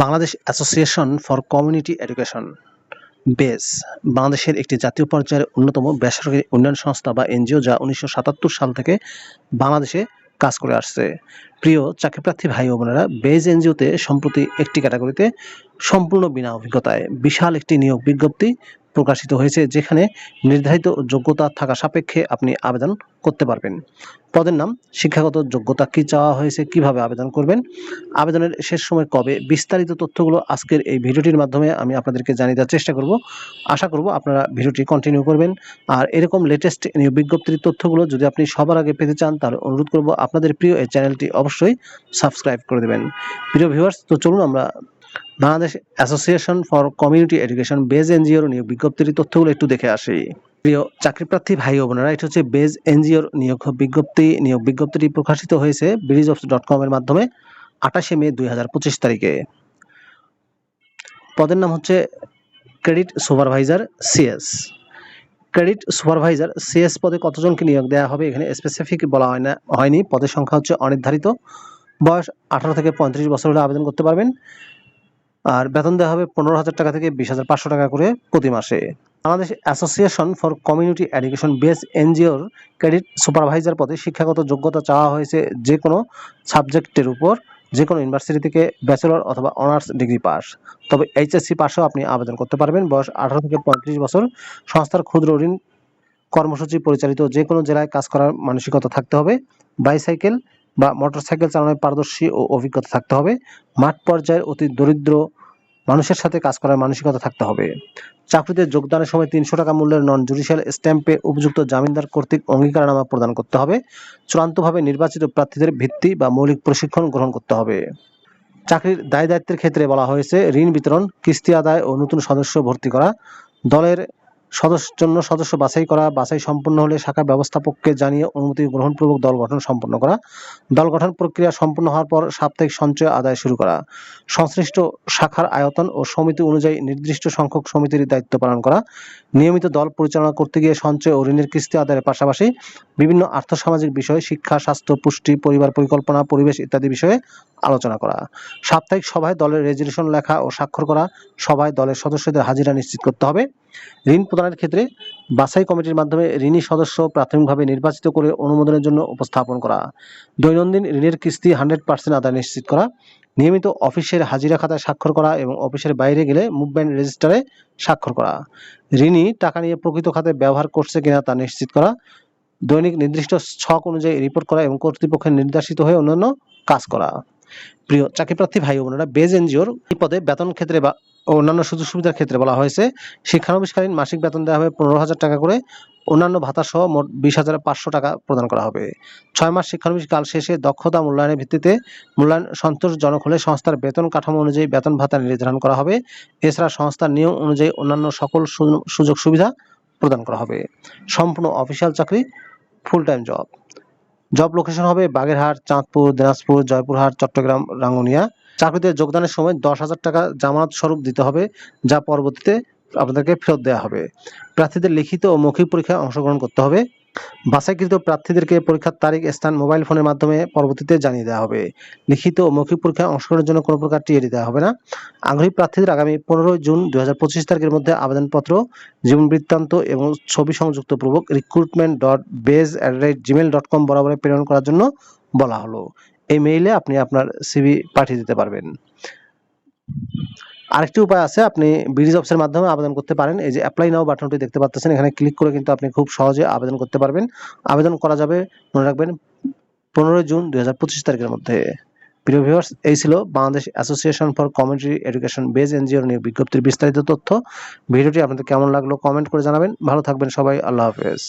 Bangladesh association for community education, base, বাংলাদেশের একটি জাতীয় পর্যায়ের অন্যতম বেসরকারি উন্নয়ন সংস্থা বা এনজিও যা উনিশশো সাতাত্তর সাল থেকে বাংলাদেশে কাজ করে আসছে। প্রিয় চাকরিপ্রার্থী ভাই ও বোনেরা, বেজ এনজিওতে সম্প্রতি একটি ক্যাটাগরিতে সম্পূর্ণ বিনা অভিজ্ঞতায় বিশাল একটি নিয়োগ বিজ্ঞপ্তি প্রকাশিত হয়েছে, যেখানে নির্ধারিত যোগ্যতা থাকা সাপেক্ষে আপনি আবেদন করতে পারবেন। পদের নাম, শিক্ষাগত যোগ্যতা কি চাওয়া হয়েছে, কীভাবে আবেদন করবেন, আবেদনের শেষ সময় কবে, বিস্তারিত তথ্যগুলো আজকের এই ভিডিওটির মাধ্যমে আমি আপনাদেরকে জানিয়ে দেওয়ার চেষ্টা করব। আশা করব আপনারা ভিডিওটি কন্টিনিউ করবেন। আর এরকম লেটেস্ট নিয়োগ বিজ্ঞপ্তির তথ্যগুলো যদি আপনি সবার আগে পেতে চান, তাহলে অনুরোধ করব আপনাদের প্রিয় এই চ্যানেলটি অবশ্যই সাবস্ক্রাইব করে দেবেন। প্রিয় ভিউয়ার্স তো চলুন আমরা Bangladesh association for community education base এনজিওর নিয়োগ বিজ্ঞপ্তির তথ্যগুলো একটু দেখে আসি। প্রিয় চাকরিপ্রার্থী ভাই ও বোনেরা, এটা হচ্ছে বেজ এনজিওর নিয়োগ বিজ্ঞপ্তি। নিয়োগ বিজ্ঞপ্তিটি প্রকাশিত হয়েছে ব্রিজ অফ ডট কম এর মাধ্যমে আঠাশে মে দুই হাজার পঁচিশ তারিখে। পদের নাম হচ্ছে credit supervisor CS credit supervisor CS পদে কতজনকে নিয়োগ দেওয়া হবে এখানে স্পেসিফিক বলা হয় না, হয়নি। পদের সংখ্যা হচ্ছে অনির্ধারিত। বয়স আঠারো থেকে পঁয়ত্রিশ বছর হলে আবেদন করতে পারবেন। আর বেতন দেওয়া হবে পনেরো হাজার টাকা থেকে বিশ হাজার পাঁচশো টাকা করে প্রতি মাসে। Bangladesh association for community education base এনজিওর ক্রেডিট সুপারভাইজার পদে শিক্ষাগত যোগ্যতা চাওয়া হয়েছে যে কোনো সাবজেক্টের উপর, যে কোনো ইউনিভার্সিটি থেকে ব্যাচেলর অথবা অনার্স ডিগ্রি পাস। তবে এইচএসসি পাসেও আপনি আবেদন করতে পারবেন। বয়স আঠারো থেকে পঁয়ত্রিশ বছর। সংস্থার ক্ষুদ্র ঋণ কর্মসূচি পরিচালিত যে কোনো জেলায় কাজ করার মানসিকতা থাকতে হবে। বাইসাইকেল বা মোটরসাইকেল চালানোর পারদর্শী ও অভিজ্ঞতা থাকতে হবে। মাঠ পর্যায়ের অতি দরিদ্র মানুষের সাথে কাজ করার মানসিকতা থাকতে হবে। চাকরিতে যোগদানের সময় তিনশো টাকা মূল্যের নন জুডিশিয়াল স্ট্যাম্পে উপযুক্ত জামিনদার কর্তৃক অঙ্গীকারনামা প্রদান করতে হবে। চূড়ান্তভাবে নির্বাচিত প্রার্থীদের ভিত্তি বা মৌলিক প্রশিক্ষণ গ্রহণ করতে হবে। চাকরির দায় দায়িত্বের ক্ষেত্রে বলা হয়েছে, ঋণ বিতরণ, কিস্তি আদায় ও নতুন সদস্য ভর্তি করা, দলের সদস্য, জন্য সদস্য বাছাই করা, বাছাই সম্পন্ন হলে শাখা ব্যবস্থাপককে জানিয়ে অনুমতি গ্রহণপূর্বক দল গঠন সম্পন্ন করা। দল গঠন প্রক্রিয়া সম্পন্ন হওয়ার পর সাপ্তাহিক সঞ্চয় আদায় শুরু করা। সংশ্লিষ্ট শাখার আয়তন ও সমিতি অনুযায়ী নির্দিষ্ট সংখ্যক সমিতির দায়িত্ব পালন করা। নিয়মিত দল পরিচালনা করতে গিয়ে সঞ্চয় ও ঋণের কিস্তি আদায়ের পাশাপাশি বিভিন্ন আর্থসামাজিক বিষয়, শিক্ষা, স্বাস্থ্য, পুষ্টি, পরিবার পরিকল্পনা, পরিবেশ ইত্যাদি বিষয়ে আলোচনা করা। সাপ্তাহিক সভায় দলের রেজলিউশন লেখা ও স্বাক্ষর করা, সভায় দলের সদস্যদের হাজিরা নিশ্চিত করতে হবে। ঋণ প্রদানের ক্ষেত্রে বাছাই কমিটির মাধ্যমে ঋণী সদস্য প্রাথমিকভাবে নির্বাচিত করে অনুমোদনের জন্য উপস্থাপন করা। দৈনন্দিন ঋণের কিস্তি হান্ড্রেড পার্সেন্ট আদায় নিশ্চিত করা। নিয়মিত অফিসের হাজিরা খাতায় স্বাক্ষর করা এবং অফিসের বাইরে গেলে মুভমেন্ট রেজিস্টারে স্বাক্ষর করা। ঋণী টাকা নিয়ে প্রকৃত খাতে ব্যবহার করছে কিনা তা নিশ্চিত করা। দৈনিক নির্দিষ্ট ছক অনুযায়ী রিপোর্ট করা এবং কর্তৃপক্ষের নির্দেশিত হয়ে অন্যান্য কাজ করা। প্রিয় চাকরিপ্রার্থী ভাই বোনেরা, বেজ এনজিওর এই পদে বেতন ক্ষেত্রে বা অন্যান্য সুযোগ সুবিধার ক্ষেত্রে বলা হয়েছে, শিক্ষানবিশকালীন মাসিক বেতন দেওয়া হবে পনেরো হাজার টাকা করে, অন্যান্য ভাতা সহ মোট বিশ হাজার পাঁচশো টাকা প্রদান করা হবে। ছয় মাস শিক্ষানবিশ কাল শেষে দক্ষতা মূল্যায়নের ভিত্তিতে মূল্যায়ন সন্তোষজনক হলে সংস্থার বেতন কাঠামো অনুযায়ী বেতন ভাতা নির্ধারণ করা হবে। এছাড়া সংস্থার নিয়ম অনুযায়ী অন্যান্য সকল সুযোগ সুবিধা প্রদান করা হবে। সম্পূর্ণ অফিসিয়াল চাকরি full time job job location হবে বাগেরহাট, চাঁদপুর, দিনাজপুর, জয়পুরহাট, চট্টগ্রাম, রাঙ্গুনিয়া। চাকরিতে যোগদানের সময় দশ হাজার টাকা জামানত স্বরূপ দিতে হবে, যা পরবর্তীতে আপনাদেরকে ফেরত দেওয়া হবে। প্রার্থীদের লিখিত ও মৌখিক পরীক্ষায় অংশগ্রহণ করতে হবে। বাছাইকৃত প্রার্থীদেরকে পরীক্ষার তারিখ, স্থান, মোবাইল ফোনের মাধ্যমে পরবর্তীতে জানিয়ে দেওয়া হবে। লিখিত ও মৌখিক পরীক্ষায় অংশগ্রহণের জন্য কোনো প্রকার টিএডি দেওয়া হবে না। আগ্রহী প্রার্থীদের আগামী পনেরোই জুন দুই হাজার পঁচিশ তারিখের মধ্যে আবেদনপত্র, জীবন বৃত্তান্ত এবং ছবি সংযুক্ত পূর্বক recruitment dot base at rate Gmail dot com বরাবরে প্রেরণ করার জন্য বলা হলো। এই মেইলে আপনি আপনার সিভি পাঠিয়ে দিতে পারবেন। আরেকটি উপায় আছে, আপনি বিডি জবসের মাধ্যমে আবেদন করতে পারেন। এই যে অ্যাপ্লাই নাও বাটনটি দেখতে পাচ্ছেন এখানে ক্লিক করে কিন্তু আপনি খুব সহজে আবেদন করতে পারবেন। আবেদন করা যাবে, মনে রাখবেন, পনেরোই জুন দুই হাজার পঁচিশ তারিখের মধ্যে। প্রিয় ভিউয়ার্স এই ছিল Bangladesh association for community education base এনজিওর নিয়ে বিজ্ঞপ্তির বিস্তারিত তথ্য। ভিডিওটি আপনাদের কেমন লাগল কমেন্ট করে জানাবেন। ভালো থাকবেন সবাই, আল্লাহ হাফেজ।